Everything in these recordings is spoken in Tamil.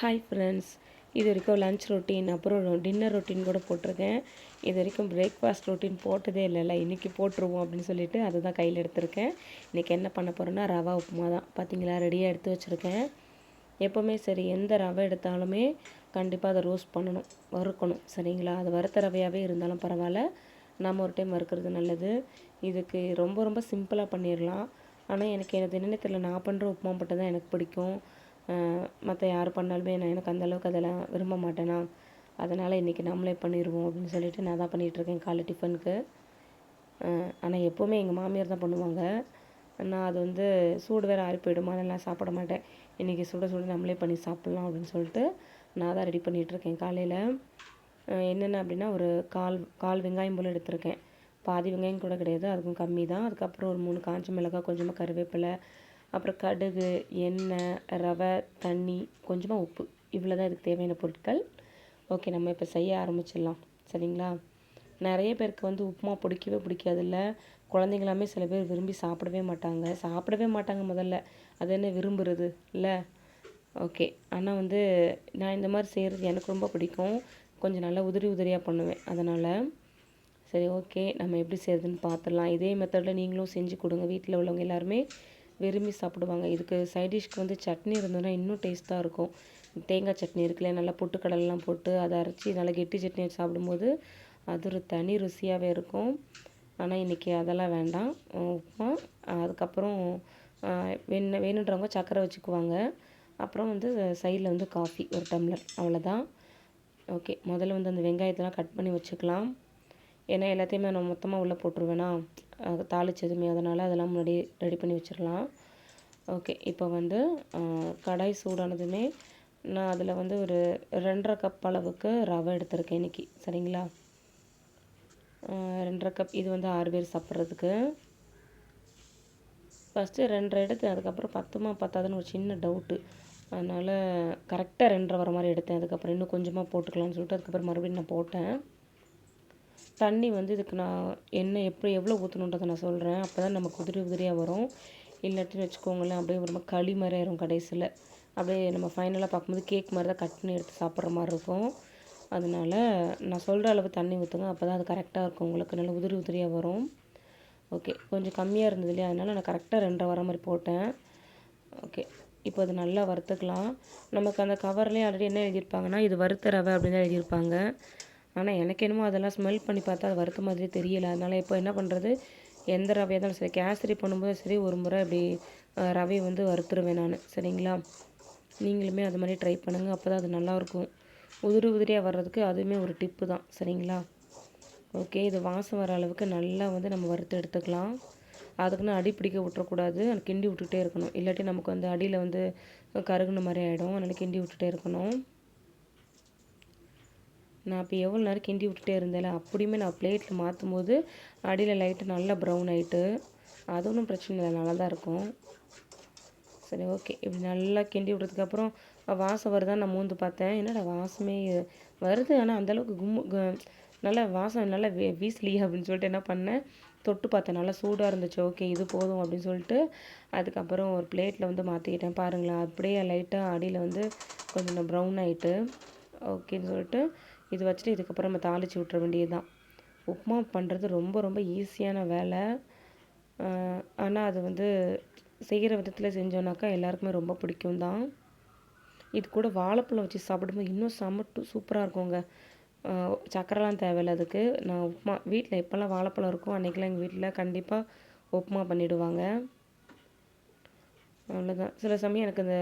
ஹாய் ஃப்ரெண்ட்ஸ் இது வரைக்கும் லன்ச் ரொட்டீன் அப்புறம் டின்னர் ரொட்டீன் கூட போட்டிருக்கேன். இது வரைக்கும் பிரேக்ஃபாஸ்ட் ரொட்டீன் போட்டதே இல்லைல்ல இன்றைக்கி போட்டுருவோம் அப்படின்னு சொல்லிட்டு அதை தான் கையில் எடுத்திருக்கேன். இன்றைக்கி என்ன பண்ண போகிறேன்னா ரவா உப்புமா தான். பார்த்தீங்களா ரெடியாக எடுத்து வச்சுருக்கேன். எப்போவுமே சரி எந்த ரவை எடுத்தாலுமே கண்டிப்பாக அதை ரோஸ்ட் பண்ணணும் வறுக்கணும் சரிங்களா? அது வறுத்த ரவையாகவே இருந்தாலும் பரவாயில்ல. நம்ம ஒரு டைம் வறுக்கிறது நல்லது. இதுக்கு ரொம்ப ரொம்ப சிம்பிளாக பண்ணிடலாம் ஆனால் எனக்கு எனக்கு என்னென்ன தெரியல. நான் பண்ணுற உப்புமா மட்டும் தான் எனக்கு பிடிக்கும். மற்ற யார் பண்ணாலுமே நான் எனக்கு அந்த அளவுக்கு அதெல்லாம் விரும்ப மாட்டேனா? அதனால் இன்றைக்கி நம்மளே பண்ணிடுவோம் அப்படின்னு சொல்லிட்டு நான் தான் பண்ணிகிட்ருக்கேன் காலை டிஃபனுக்கு. ஆனால் எப்போவுமே எங்கள் மாமியார் தான் பண்ணுவாங்க. நான் அது வந்து சூடு வேறு ஆறி போயிடுமா. அதெல்லாம் சாப்பிட மாட்டேன். இன்றைக்கி சுட சுட நம்மளே பண்ணி சாப்பிட்லாம் அப்படின்னு சொல்லிட்டு நான் தான் ரெடி பண்ணிகிட்ருக்கேன் காலையில் என்னென்ன அப்படின்னா ஒரு கால் கால் வெங்காயம் போல் எடுத்திருக்கேன். பாதி வெங்காயம் கூட கிடையாது. அதுக்கும் கம்மி தான். அதுக்கப்புறம் ஒரு மூணு காஞ்ச மிளகாய் கொஞ்சமாக கருவேப்பிலை அப்புறம் கடுகு எண்ணெய் ரவை தண்ணி கொஞ்சமாக உப்பு. இவ்வளோ தான் இதுக்கு தேவையான பொருட்கள். ஓகே நம்ம இப்போ செய்ய ஆரம்பிச்சிடலாம். சரிங்களா? நிறைய பேருக்கு வந்து உப்புமா பிடிக்கவே பிடிக்காதுல்ல. குழந்தைங்களாமே சில பேர் விரும்பி சாப்பிடவே மாட்டாங்க. சாப்பிடவே மாட்டாங்க முதல்ல. அது என்ன விரும்புறது? இல்லை? ஓகே. ஆனால் வந்து நான் இந்த மாதிரி செய்கிறது எனக்கு ரொம்ப பிடிக்கும். கொஞ்சம் நல்லா உதிரி உதிரியாக பண்ணுவேன். அதனால் சரி ஓகே. நம்ம எப்படி செய்கிறதுன்னு பார்த்துடலாம். இதே மெத்தடில் நீங்களும் செஞ்சு கொடுங்க. வீட்டில் உள்ளவங்க எல்லாருமே விரும்பி சாப்பிடுவாங்க. இதுக்கு சைட் டிஷ்க்கு வந்து சட்னி இருந்ததுன்னா இன்னும் டேஸ்ட்டாக இருக்கும். தேங்காய் சட்னி இருக்குல்ல நல்லா பொட்டுக்கடலாம் போட்டு அதை அரைச்சி நல்லா கெட்டி சட்னி வச்சு சாப்பிடும்போது அது ஒரு தனி ருசியாகவே இருக்கும். ஆனால் இன்றைக்கி அதெல்லாம் வேண்டாம். உப்புமா அதுக்கப்புறம் வேணும் வேணுன்றவங்க சக்கரை வச்சுக்குவாங்க. அப்புறம் வந்து சைடில் வந்து காஃபி ஒரு டம்ளர் அவ்வளோதான் ஓகே முதல்ல வந்து அந்த வெங்காயத்தெல்லாம் கட் பண்ணி வச்சுக்கலாம். ஏன்னா எல்லாத்தையுமே நான் மொத்தமாக உள்ளே போட்டுருவேனா? தாளிச்சதுமே அதனால் அதெல்லாம் முன்னாடி ரெடி பண்ணி வச்சிடலாம் ஓகே இப்போ வந்து கடாய் சூடானதுமே நான் அதில் வந்து ஒரு ரெண்டரை கப் அளவுக்கு ரவை எடுத்திருக்கேன் இன்றைக்கி சரிங்களா? ரெண்டரை கப் இது வந்து ஆறு பேர் சாப்பிட்றதுக்கு. ஃபஸ்ட்டு ரெண்டரை எடுத்து அதுக்கப்புறம் பத்துமா பத்தாதுன்னு ஒரு சின்ன டவுட்டு அதனால் கரெக்டாக ரெண்டரை வர மாதிரி எடுத்தேன். அதுக்கப்புறம் இன்னும் கொஞ்சமாக போட்டுக்கலாம்னு சொல்லிட்டு அதுக்கப்புறம் மறுபடியும் நான் போட்டேன். தண்ணி வந்து இதுக்கு நான் எண்ணெய் எப்படி எவ்வளோ ஊற்றணுன்றதை நான் சொல்கிறேன் அப்போ தான் நமக்கு உதிரி உதிரியாக வரும். இல்லாட்டின்னு வச்சுக்கோங்களேன் அப்படியே ரொம்ப களி மாதிரி ஆயிரும் கடைசியில். அப்படியே நம்ம ஃபைனலாக பார்க்கும்போது கேக் மாதிரி தான் கட் பண்ணி எடுத்து சாப்பிட்ற மாதிரி இருக்கும். அதனால் நான் சொல்கிற அளவு தண்ணி ஊற்றுங்க அப்போ தான் அது கரெக்டாக இருக்கும் உங்களுக்கு. நல்லா உதிரி உதிரியாக வரும். ஓகே கொஞ்சம் கம்மியாக இருந்தது இல்லையா? அதனால் நான் கரெக்டாக ரெண்டரை வர மாதிரி போட்டேன். ஓகே இப்போ அது நல்லா வறுத்துக்கலாம். நமக்கு அந்த கவர்லேயே ஆல்ரெடி என்ன எழுதியிருப்பாங்கன்னா இது வறுத்த ரவை அப்படின்னு தான் எழுதியிருப்பாங்க. ஆனால் எனக்கு என்னமோ அதெல்லாம் ஸ்மெல் பண்ணி பார்த்தா அது வறுத்த மாதிரி தெரியலை. அதனால் இப்போ என்ன பண்ணுறது எந்த ரவையாக தான் சரி கேசரி பண்ணும்போது சரி ஒரு முறை அப்படி ரவையை வந்து வறுத்துருவேன் நான். சரிங்களா? நீங்களுமே அது மாதிரி ட்ரை பண்ணுங்கள் அப்போ தான் அது நல்லாயிருக்கும் உதிரி உதிரியாக வர்றதுக்கு அதுவுமே ஒரு டிப்பு தான். சரிங்களா? ஓகே இது வாசம் வர அளவுக்கு நல்லா வந்து நம்ம வறுத்து எடுத்துக்கலாம். அதுக்குன்னு அடி பிடிக்க விட்டுறக்கூடாது. கிண்டி விட்டுக்கிட்டே இருக்கணும். இல்லாட்டி நமக்கு வந்து அடியில் வந்து கருகுன மாதிரி ஆகிடும் அதனால் கிண்டி விட்டுட்டே இருக்கணும். நான் இப்போ எவ்வளோ நேரம் கிண்டி விட்டுட்டே இருந்தேன்ல அப்படியுமே நான் பிளேட்டில் மாற்றும் போது அடியில் லைட்டு நல்லா ப்ரௌன் ஆகிட்டு அது ஒன்றும் பிரச்சனை இல்லை நல்லா தான் இருக்கும். சரி ஓகே இப்படி நல்லா கிண்டி விட்டதுக்கப்புறம் வாசம் வருதான் நான் மூந்து பார்த்தேன். என்னடா வாசமே வருது ஆனால் அந்தளவுக்கு கும்மு நல்லா வாசம் நல்லா வீ வீசலியா அப்படின்னு சொல்லிட்டு என்ன பண்ணேன் தொட்டு பார்த்தேன். நல்லா சூடாக இருந்துச்சு. ஓகே இது போதும் அப்படின்னு சொல்லிட்டு அதுக்கப்புறம் ஒரு பிளேட்டில் வந்து மாற்றிக்கிட்டேன் பாருங்களேன் அப்படியே லைட்டாக அடியில் வந்து கொஞ்சம் ப்ரௌன் ஆகிட்டு ஓகேன்னு சொல்லிட்டு இது வச்சுட்டு இதுக்கப்புறம் நம்ம தாளித்து விட்ற வேண்டியது தான் உப்புமா பண்ணுறது ரொம்ப ரொம்ப ஈஸியான வேலை. ஆனால் அது வந்து செய்கிற விதத்தில் செஞ்சோன்னாக்கா எல்லாருக்குமே ரொம்ப பிடிக்கும் தான் இது கூட வாழைப்பழம் வச்சு சாப்பிடும்போது இன்னும் செம்ம சூப்பராக இருக்குங்க. சக்கரைலாம் தேவையில்லை அதுக்கு. நான் உப்புமா வீட்டில் எப்போல்லாம் வாழைப்பழம் இருக்கும் அன்றைக்கெலாம் எங்கள் வீட்டில் கண்டிப்பாக உப்புமா பண்ணிவிடுவாங்க அவ்வளோதான் சில சமயம் எனக்கு இந்த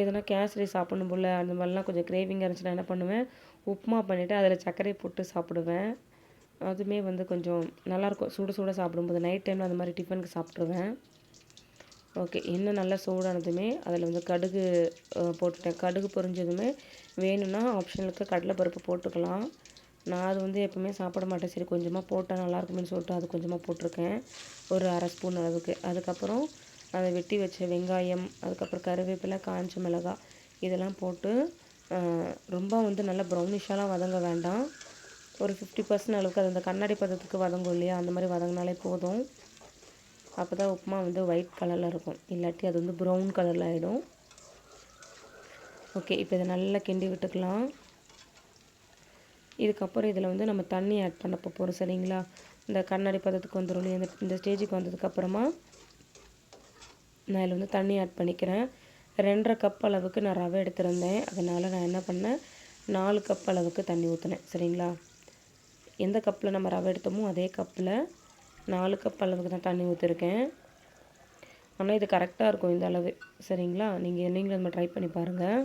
எதுனா கேசரி சாப்பிடணும் போல் அந்த மாதிரிலாம் கொஞ்சம் கிரேவிங்காக இருந்துச்சுன்னா என்ன பண்ணுவேன்? உப்புமா பண்ணிவிட்டு அதில் சர்க்கரை போட்டு சாப்பிடுவேன். அதுவுமே வந்து கொஞ்சம் நல்லாயிருக்கும். சுட சுட சாப்பிடும்போது நைட் டைமில் அந்த மாதிரி டிஃபனுக்கு சாப்பிட்ருவேன் ஓகே இன்னும் நல்லா சூடானதுமே அதில் வந்து கடுகு போட்டுட்டேன். கடுகு பொரிஞ்சதுமே வேணும்னா ஆப்ஷனுக்கு கடலைப்பருப்பு போட்டுக்கலாம். நான் அது வந்து எப்போவுமே சாப்பிட மாட்டேன். சரி கொஞ்சமாக போட்டால் நல்லாயிருக்குமேனு சொல்லிட்டு அது கொஞ்சமாக போட்டிருக்கேன். ஒரு அரை ஸ்பூன் அளவுக்கு. அதுக்கப்புறம் அதை வெட்டி வச்ச வெங்காயம் அதுக்கப்புறம் கருவேப்பிலை காஞ்ச மிளகாய் இதெல்லாம் போட்டு ரொம்ப வந்து நல்லா ப்ரௌனிஷாலாம் வதங்க வேண்டாம். ஒரு ஃபிஃப்டி பர்சன்ட் அளவுக்கு அது அந்த கண்ணாடி பதத்துக்கு வதங்கும் இல்லையா? அந்த மாதிரி வதங்கினாலே போதும். அப்போ தான் உப்புமா வந்து ஒயிட் கலரில் இருக்கும். இல்லாட்டி அது வந்து ப்ரௌன் கலரில் ஆகிடும் ஓகே இப்போ இதை நல்லா கிண்டி விட்டுக்கலாம். இதுக்கப்புறம் இதில் வந்து நம்ம தண்ணி ஆட் பண்ண போகிறோம் சரிங்களா? இந்த கண்ணாடி பதத்துக்கு வந்துடும் இல்லையா? இந்த இந்த ஸ்டேஜுக்கு வந்ததுக்கப்புறமா நான் இதில் வந்து தண்ணி ஆட் பண்ணிக்கிறேன். ரெண்டரை கப் அளவுக்கு நான் ரவை எடுத்திருந்தேன். அதனால் நான் என்ன பண்ணேன்? நாலு கப் அளவுக்கு தண்ணி ஊற்றினேன் சரிங்களா? எந்த கப்பில் நம்ம ரவை எடுத்தோமோ அதே கப்பில் நாலு கப் அளவுக்கு தான் தண்ணி ஊற்றிருக்கேன் ஆனால் இது கரெக்டாக இருக்கும் இந்த அளவு. சரிங்களா? நீங்கள் நீங்களும் நம்ம ட்ரை பண்ணி பாருங்கள்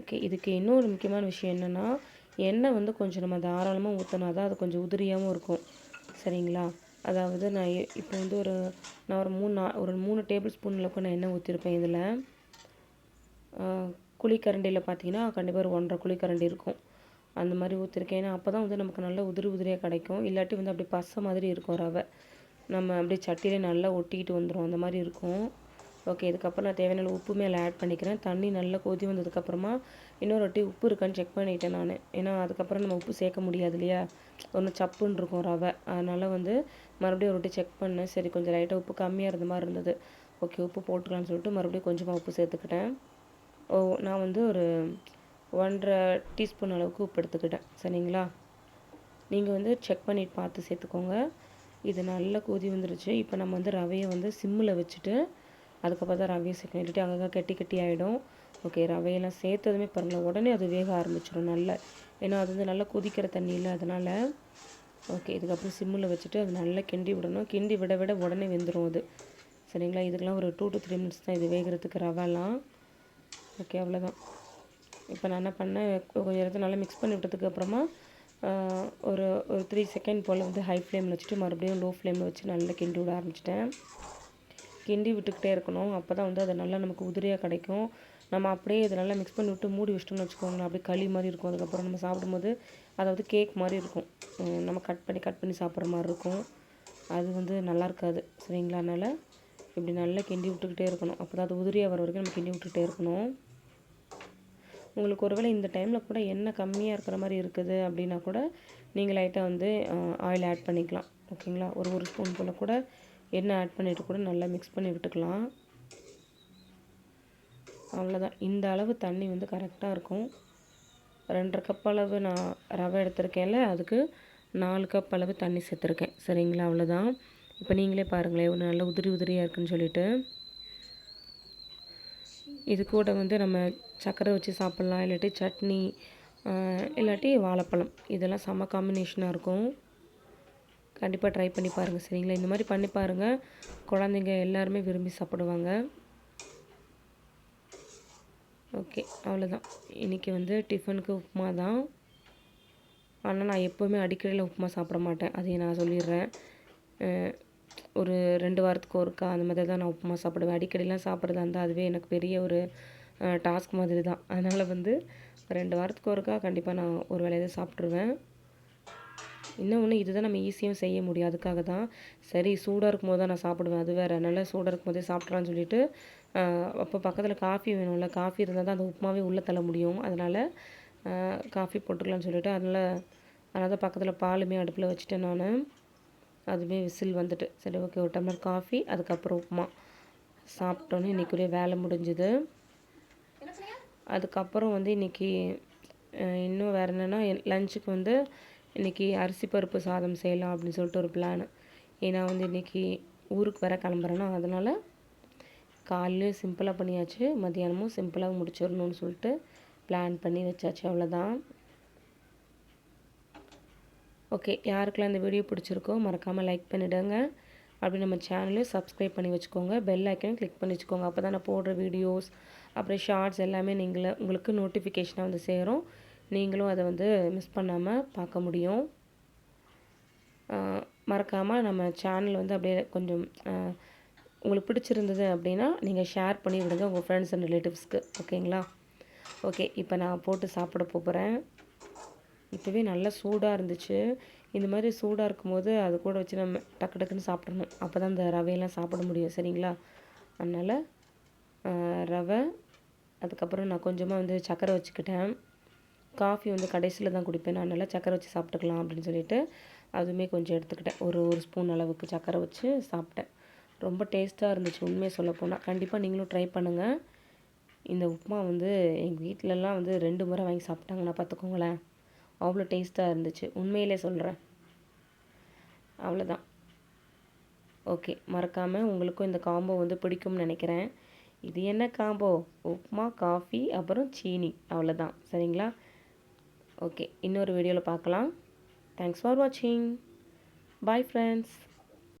ஓகே இதுக்கு இன்னொரு முக்கியமான விஷயம் என்னென்னா எண்ணெய் வந்து கொஞ்சம் நம்ம தாராளமாக ஊற்றினா தான் அது கொஞ்சம் உதிரியாகவும் இருக்கும். சரிங்களா? அதாவது நான் இப்போ வந்து ஒரு நான் ஒரு மூணு நா ஒரு மூணு டேபிள் ஸ்பூன் அளவுக்கு நான் எண்ணெய் ஊற்றிருப்பேன் இதில். குழிக்கரண்டியில் பார்த்தீங்கன்னா கண்டிப்பாக ஒரு ஒன்றரை குழிக்கரண்டி இருக்கும். அந்த மாதிரி ஊற்றிருக்கேன் ஏன்னா அப்போ தான் வந்து நமக்கு நல்ல உதிரி உதிரியாக கிடைக்கும். இல்லாட்டி வந்து அப்படி பசை மாதிரி இருக்கும் ரவை. நம்ம அப்படியே சட்டியிலே நல்லா ஒட்டிக்கிட்டு வந்துடும் அந்த மாதிரி இருக்கும். ஓகே இதுக்கப்புறம் நான் தேவையான உப்பு மேலே ஆட் பண்ணிக்கிறேன். தண்ணி நல்லா கொதி வந்ததுக்கப்புறமா இன்னொரு வாட்டி உப்பு இருக்கான்னு செக் பண்ணிட்டேன் நான். ஏன்னா அதுக்கப்புறம் நம்ம உப்பு சேர்க்க முடியாது இல்லையா? ஒன்று சப்புன்னு இருக்கும் ரவை. அதனால் வந்து மறுபடியும் ஒரு வாட்டி செக் பண்ணேன். சரி கொஞ்சம் லைட்டாக உப்பு கம்மியாக இருந்த மாதிரி இருந்தது. ஓகே உப்பு போட்டுக்கலான்னு சொல்லிட்டு மறுபடியும் கொஞ்சமாக உப்பு சேர்த்துக்கிட்டேன். ஓ நான் வந்து ஒரு ஒன்றரை டீஸ்பூன் அளவுக்கு உப்பு எடுத்துக்கிட்டேன். சரிங்களா? நீங்கள் வந்து செக் பண்ணிட்டு பார்த்து சேர்த்துக்கோங்க. இது நல்லா கொதி வந்துருச்சு. இப்போ நம்ம வந்து ரவையை வந்து சிம்மில் வச்சுட்டு அதுக்கப்புறம் தான் ரவையை சேர்க்கணும். இல்லாட்டி அங்கங்கே கட்டி கட்டி ஆகிடும் ஓகே ரவையெல்லாம் சேர்த்ததுமே பாருங்களேன். உடனே அது வேக ஆரம்பிச்சிடும் நல்லா. ஏன்னா அது வந்து நல்லா கொதிக்கிற தண்ணி இல்லை அதனால் ஓகே இதுக்கப்புறம் சிம்மில் வச்சுட்டு அது நல்லா கிண்டி விடணும். கிண்டி விட விட உடனே வெந்துடும் அது. சரிங்களா? இதுக்கெலாம் ஒரு டூ டு த்ரீ மினிட்ஸ் தான் இது வேகிறதுக்கு ரவெல்லாம் ஓகே அவ்வளோதான் இப்போ நான் என்ன பண்ணேன்? கொஞ்சம் நேரத்தை நல்லா மிக்ஸ் பண்ணி விட்டதுக்கு அப்புறமா ஒரு ஒரு த்ரீ செகண்ட் போல் வந்து ஹை ஃப்ளேமில் வச்சுட்டு மறுபடியும் லோ ஃப்ளேமில் வச்சு நல்லா கிண்டி விட ஆரம்பிச்சிட்டேன். கிண்டி விட்டுக்கிட்டே இருக்கணும். அப்போ தான் வந்து அது நல்லா நமக்கு உதிரியாக கிடைக்கும். நம்ம அப்படியே இதை நல்லா மிக்ஸ் பண்ணி விட்டு மூடி வச்சிட்டோம்னு வச்சுக்கோங்களேன். அப்படியே களி மாதிரி இருக்கும். அதுக்கப்புறம் நம்ம சாப்பிடும்போது அதாவது கேக் மாதிரி இருக்கும். நம்ம கட் பண்ணி கட் பண்ணி சாப்பிட்ற மாதிரி இருக்கும். அது வந்து நல்லா இருக்காது. சரிங்களா? அதனால் இப்படி நல்லா கிண்டி விட்டுக்கிட்டே இருக்கணும். அப்போ தான் அது உதிரியாக வர வரைக்கும் நம்ம கிண்டி விட்டுக்கிட்டே இருக்கணும். உங்களுக்கு ஒருவேளை இந்த டைமில் கூட எண்ணெய் கம்மியாக இருக்கிற மாதிரி இருக்குது அப்படின்னா கூட நீங்கள் லைட்டாக வந்து ஆயில் ஆட் பண்ணிக்கலாம். ஓகேங்களா? ஒரு ஒரு ஸ்பூன் போல் கூட எண்ணெய் ஆட் பண்ணிவிட்டு கூட நல்லா மிக்ஸ் பண்ணி விட்டுக்கலாம். அவ்வளோதான் இந்த அளவு தண்ணி வந்து கரெக்டாக இருக்கும். ரெண்டரை கப் அளவு நான் ரவை எடுத்திருக்கேன்ல அதுக்கு நாலு கப் அளவு தண்ணி சேர்த்துருக்கேன். சரிங்களா? அவ்வளோதான் இப்போ நீங்களே பாருங்களேன் ஒன்று நல்லா உதிரி உதிரியாக இருக்குன்னு சொல்லிட்டு. இது கூட வந்து நம்ம சர்க்கரை வச்சு சாப்பிட்லாம் இல்லாட்டி சட்னி இல்லாட்டி வாழைப்பழம். இதெல்லாம் செம காம்பினேஷனாக இருக்கும். கண்டிப்பாக ட்ரை பண்ணி பாருங்கள் சரிங்களா? இந்த மாதிரி பண்ணி பாருங்கள் குழந்தைங்க எல்லாருமே விரும்பி சாப்பிடுவாங்க. ஓகே அவ்வளோதான் இன்றைக்கி வந்து டிஃபனுக்கு உப்புமா தான் ஆனால் நான் எப்போவுமே அடிக்கடியில் உப்புமா சாப்பிட மாட்டேன். அதையும் நான் சொல்லிடுறேன். ஒரு ரெண்டு வாரத்துக்கு ஒருக்கா அந்த மாதிரி தான் நான் உப்புமா சாப்பிடுவேன். அடிக்கடிலாம் சாப்பிட்றதா இருந்தால் அதுவே எனக்கு பெரிய ஒரு டாஸ்க் மாதிரி தான் அதனால் வந்து ரெண்டு வாரத்துக்கு ஒருக்கா கண்டிப்பாக நான் ஒரு வேலையை சாப்பிட்ருவேன் இன்னொன்று இதுதான் நம்ம ஈஸியாக செய்ய முடியும். அதுக்காக தான் சரி சூடாக இருக்கும் போது தான் நான் சாப்பிடுவேன். அது வேறு. நல்லா சூடாக இருக்கும் போதே சாப்பிட்றான்னு சொல்லிட்டு அப்போ பக்கத்தில் காஃபி வேணும்ல. காஃபி இருந்தால் தான் அந்த உப்புமாவே உள்ளே தள்ள முடியும். அதனால் காஃபி போட்டுக்கலாம்னு சொல்லிட்டு அதனால் அதனால் தான் பக்கத்தில் பாலுமே அடுப்பில் வச்சுட்டேன் நான். அதுவே விசில் வந்துட்டு. சரி ஓகே ஒரு டம்ளர் காஃபி அதுக்கப்புறம் உப்புமா. சாப்பிட்டோன்னே இன்றைக்குரிய வேலை முடிஞ்சுது. அதுக்கப்புறம் வந்து இன்றைக்கி இன்னும் வேறு என்னென்னா லஞ்சுக்கு வந்து இன்றைக்கி அரிசி பருப்பு சாதம் செய்யலாம் அப்படின்னு சொல்லிட்டு ஒரு பிளான் ஏன்னா வந்து இன்றைக்கி ஊருக்கு வர கிளம்புறேன்னா அதனால் காலையிலையும் சிம்பிளாக பண்ணியாச்சு. மத்தியானமும் சிம்பிளாக முடிச்சிடணும்னு சொல்லிட்டு பிளான் பண்ணி வச்சாச்சு. அவ்வளோதான் ஓகே யாருக்கெல்லாம் இந்த வீடியோ பிடிச்சிருக்கோ மறக்காமல் லைக் பண்ணிவிடுங்க அப்படி நம்ம சேனலையும் சப்ஸ்கிரைப் பண்ணி வச்சுக்கோங்க. பெல் ஐக்கனும் கிளிக் பண்ணி வச்சுக்கோங்க. அப்போ தான் நான் போடுற வீடியோஸ் அப்புறம் ஷார்ட்ஸ் எல்லாமே நீங்களே உங்களுக்கு நோட்டிஃபிகேஷனாக வந்து சேரும். நீங்களும் அதை வந்து மிஸ் பண்ணாமல் பார்க்க முடியும். மறக்காமல் நம்ம சேனல் வந்து அப்படியே கொஞ்சம் உங்களுக்கு பிடிச்சிருந்தது அப்படின்னா நீங்கள் ஷேர் பண்ணி விடுங்க உங்கள் ஃப்ரெண்ட்ஸ் அண்ட் ரிலேட்டிவ்ஸ்க்கு ஓகேங்களா? ஓகே இப்போ நான் போட்டு சாப்பிட போகிறேன் இப்போவே நல்லா சூடாக இருந்துச்சு. இந்த மாதிரி சூடாக இருக்கும்போது அது கூட வச்சு நம்ம டக்கு டக்குன்னு சாப்பிடணும். அப்போ தான் இந்த ரவையெல்லாம் சாப்பிட முடியும் சரிங்களா? அதனால் ரவை அதுக்கப்புறம் நான் கொஞ்சமாக வந்து சக்கரை வச்சுக்கிட்டேன். காஃபி வந்து கடைசியில் தான் குடிப்பேன். நான் நல்லா சக்கரை வச்சு சாப்பிட்டுக்கலாம் அப்படின்னு சொல்லிட்டு அதுவுமே கொஞ்சம் எடுத்துக்கிட்டேன். ஒரு ஒரு ஸ்பூன் அளவுக்கு சக்கரை வச்சு சாப்பிட்டேன். ரொம்ப டேஸ்ட்டாக இருந்துச்சு. உண்மையை சொல்லப்போனால் கண்டிப்பாக நீங்களும் ட்ரை பண்ணுங்கள் இந்த உப்புமா வந்து எங்கள் வீட்டிலலாம் வந்து ரெண்டு முறை வாங்கி சாப்பிட்டாங்கன்னா பார்த்துக்கோங்களேன். அவ்வளோ டேஸ்ட்டாக இருந்துச்சு. உண்மையிலே சொல்கிறேன் அவ்வளோதான். ஓகே. மறக்காமல் உங்களுக்கும் இந்த காம்போ வந்து பிடிக்கும்னு நினைக்கிறேன். இது என்ன காம்போ உப்புமா காஃபி அப்புறம் சீனி. அவ்வளோதான். சரிங்களா? ஓகே இன்னொரு வீடியோவில் பார்க்கலாம். தேங்க்ஸ் ஃபார் வாட்சிங் பாய் ஃப்ரெண்ட்ஸ்